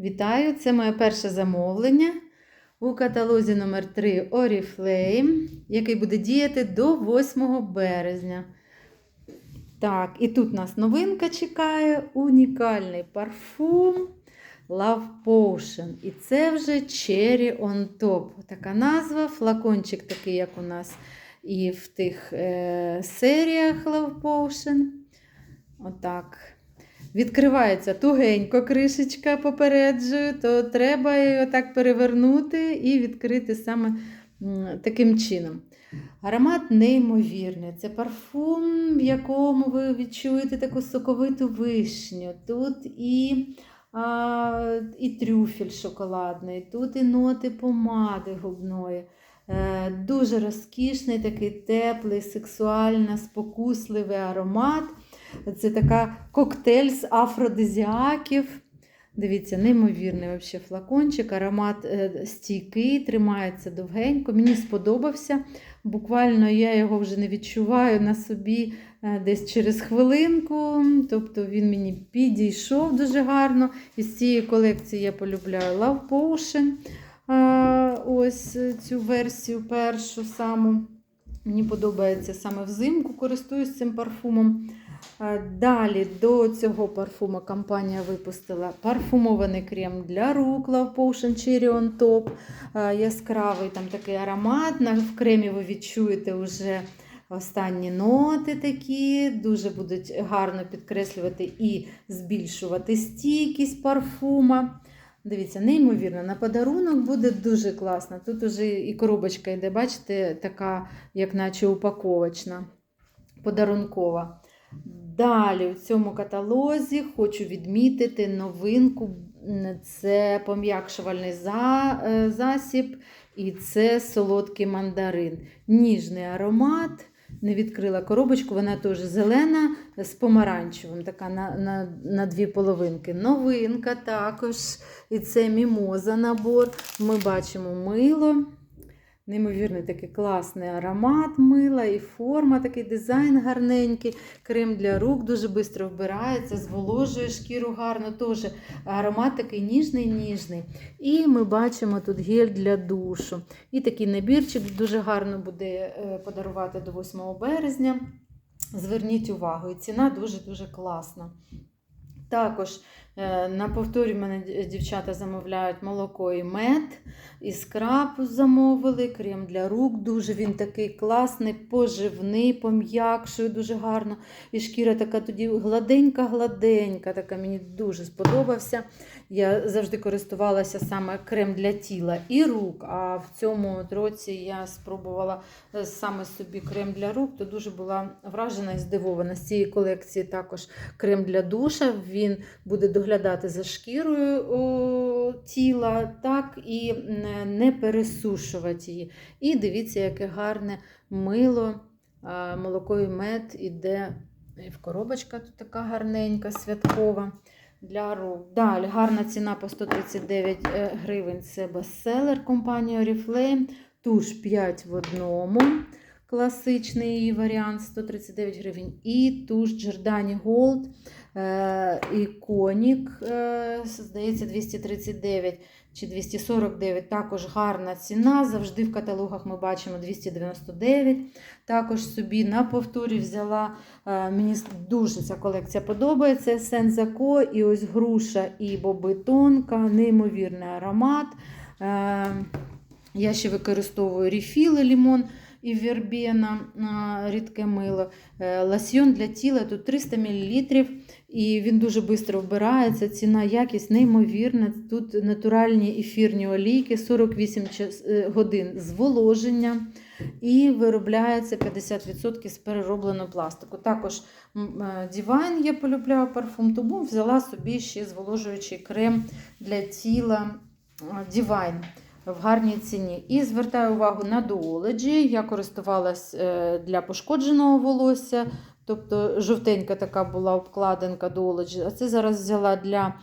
Вітаю! Це моє перше замовлення у каталозі номер 3 Oriflame, який буде діяти до 8 березня. Так, і тут нас новинка чекає: унікальний парфум Love Potion. І це вже Cherry on Top. Така назва, флакончик такий, як у нас і в тих е, серіях Love Potion. Отак. Відкривається тугенько кришечка, попереджую, то треба її отак перевернути і відкрити саме таким чином. Аромат неймовірний. Це парфум, в якому ви відчуєте таку соковиту вишню. Тут і, а, і трюфель шоколадний, тут і ноти помади губної. Е, Дуже розкішний, такий теплий, сексуально спокусливий аромат. Це така коктейль з афродизіаків. Дивіться, неймовірний вообще флакончик, аромат е, стійкий, тримається довгенько. Мені сподобався. Буквально я його вже не відчуваю на собі е, десь через хвилинку. Тобто він мені підійшов дуже гарно. Із цієї колекції я полюбляю Love Potion. Е, Ось цю версію першу саму. Мені подобається саме взимку, користуюсь цим парфумом. Е, Далі до цього парфуму компанія випустила парфумований крем для рук Love Potion Cherry on Top. Е, Яскравий там такий аромат. В кремі ви відчуєте вже останні ноти такі, дуже будуть гарно підкреслювати і збільшувати стійкість парфума. Дивіться, неймовірно, на подарунок буде дуже класно. Тут уже і коробочка йде, бачите, така, як наче упаковочна, подарункова. Далі у цьому каталозі хочу відмітити новинку. Це пом'якшувальний е, засіб і це солодкий мандарин. Ніжний аромат. Не відкрила коробочку, вона теж зелена з помаранчевим, така на, на, на дві половинки. Новинка також. І це мімоза набор. Ми бачимо мило. Неймовірний такий класний аромат мила і форма, такий дизайн гарненький. Крем для рук дуже швидко вбирається, зволожує шкіру гарно. Теж аромат такий ніжний-ніжний. І ми бачимо тут гель для душу. І такий набірчик дуже гарно буде е, подарувати до 8 березня. Зверніть увагу, і ціна дуже-дуже класна. Також е, на повторі мене дівчата замовляють молоко і мед, і скраб замовили, крем для рук. Дуже він такий класний, поживний, пом'якшує дуже гарно. І шкіра така тоді гладенька-гладенька, така мені дуже сподобався. Я завжди користувалася саме крем для тіла і рук. А в цьому році я спробувала е, саме собі крем для рук, то дуже була вражена і здивована. З цієї колекції також крем для душа. Він буде доглядати за шкірою тіла, так і не- пересушувати її. І дивіться, яке гарне мило, молоко і мед іде. В коробочка тут така гарненька, святкова для рук. Далі гарна ціна по 139 е, гривень. Це бестселер компанії Oriflame. Туш 5 в одному. Класичний її варіант 139 гривень. І туш Giordani Gold е, Iconic, е, здається, 239 чи 249. Також гарна ціна. Завжди в каталогах ми бачимо 299. Також собі на повторі взяла. е, Мені дуже ця колекція подобається. Сензако, і ось груша і бобитонка, неймовірний аромат. Я ще використовую рефіли лімон і вербена, рідке мило. Е, Лосьйон для тіла тут 300 мл, і він дуже швидко вбирається. Ціна, якість неймовірна. Тут натуральні ефірні олійки, 48 е, годин зволоження. І виробляється 50% з переробленого пластику. Також м, е, Divine я полюбляю парфум, тому взяла собі ще зволожуючий крем для тіла Divine в гарній ціні. І звертаю увагу на Duology. Я користувалась е, для пошкодженого волосся, тобто жовтенька така була обкладинка Duology. А це зараз взяла для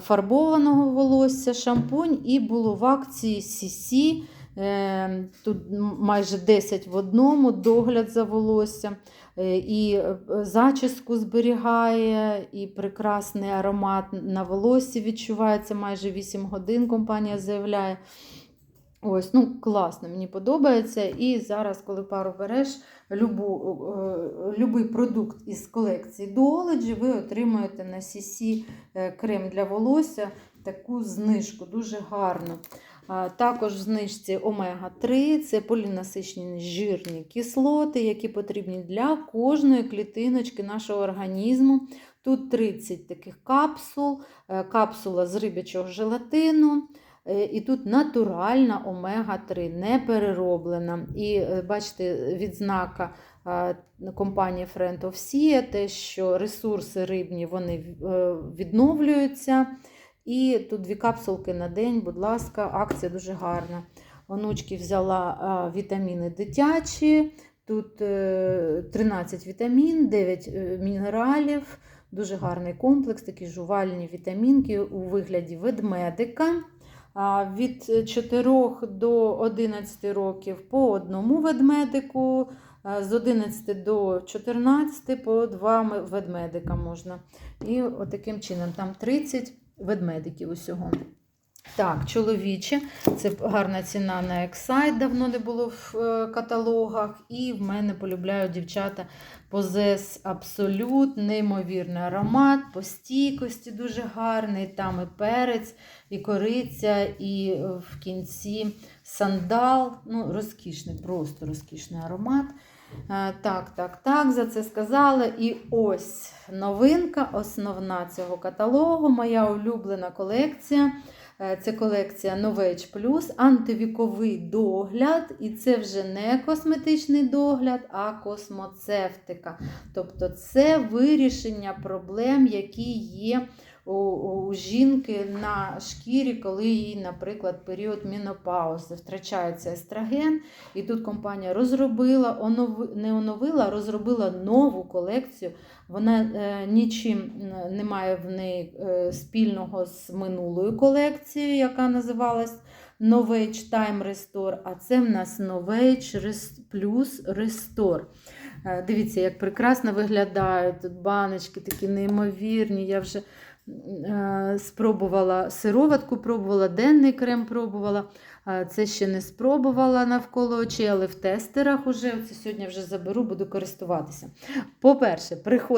фарбованого волосся шампунь і було в акції CC Е, Тут майже 10 в одному, догляд за волоссям, е, і зачіску зберігає, і прекрасний аромат на волоссі відчувається майже 8 годин. Компанія заявляє. Ось, ну класно, мені подобається. І зараз, коли пару береш, любу, е, любий продукт із колекції Duology, ви отримаєте на CC е, крем для волосся таку знижку, дуже гарну. А, Також в знижці омега-3 це полінасичені жирні кислоти, які потрібні для кожної клітиночки нашого організму. Тут 30 таких капсул, е, капсула з рибячого желатину. Е, І тут натуральна омега-3, не перероблена. І е, бачите, відзнака компанії Friend of Sea, те, що ресурси рибні вони е, відновлюються. І тут дві капсулки на день, будь ласка, акція дуже гарна. Онучки взяла вітаміни дитячі, тут е, 13 вітамін, 9 е, мінералів, дуже гарний комплекс, такі жувальні вітамінки у вигляді ведмедика. Від 4 до 11 років по одному ведмедику, з 11 до 14 по два ведмедика можна. І отаким чином там 30 ведмедиків усього. Так, чоловіче, це гарна ціна на Excite, давно не було в е, каталогах. І в мене полюбляють дівчата Позес Абсолют, неймовірний аромат, по стійкості дуже гарний. Там і перець, і кориця, і е, в кінці сандал. Ну, розкішний, просто розкішний аромат. Е, Так, так, так, за це сказала. І ось новинка, основна цього каталогу, моя улюблена колекція. Е, Це колекція Novage Plus, антивіковий догляд, і це вже не косметичний догляд, а космоцевтика. Тобто це вирішення проблем, які є у, у жінки на шкірі, коли їй, наприклад, період менопаузи, втрачається естроген. І тут компанія розробила, онови, не оновила, розробила нову колекцію. Вона е, нічим е, не має в неї е, спільного з минулою колекцією, яка називалась Novage Time Restore, а це в нас Novage Plus Restore. Дивіться, як прекрасно виглядають тут баночки, такі неймовірні. Я вже спробувала сироватку, пробувала, денний крем пробувала. Е, Це ще не спробувала навколо очей, але в тестерах уже. Це сьогодні вже заберу, буду користуватися. По-перше, приходить.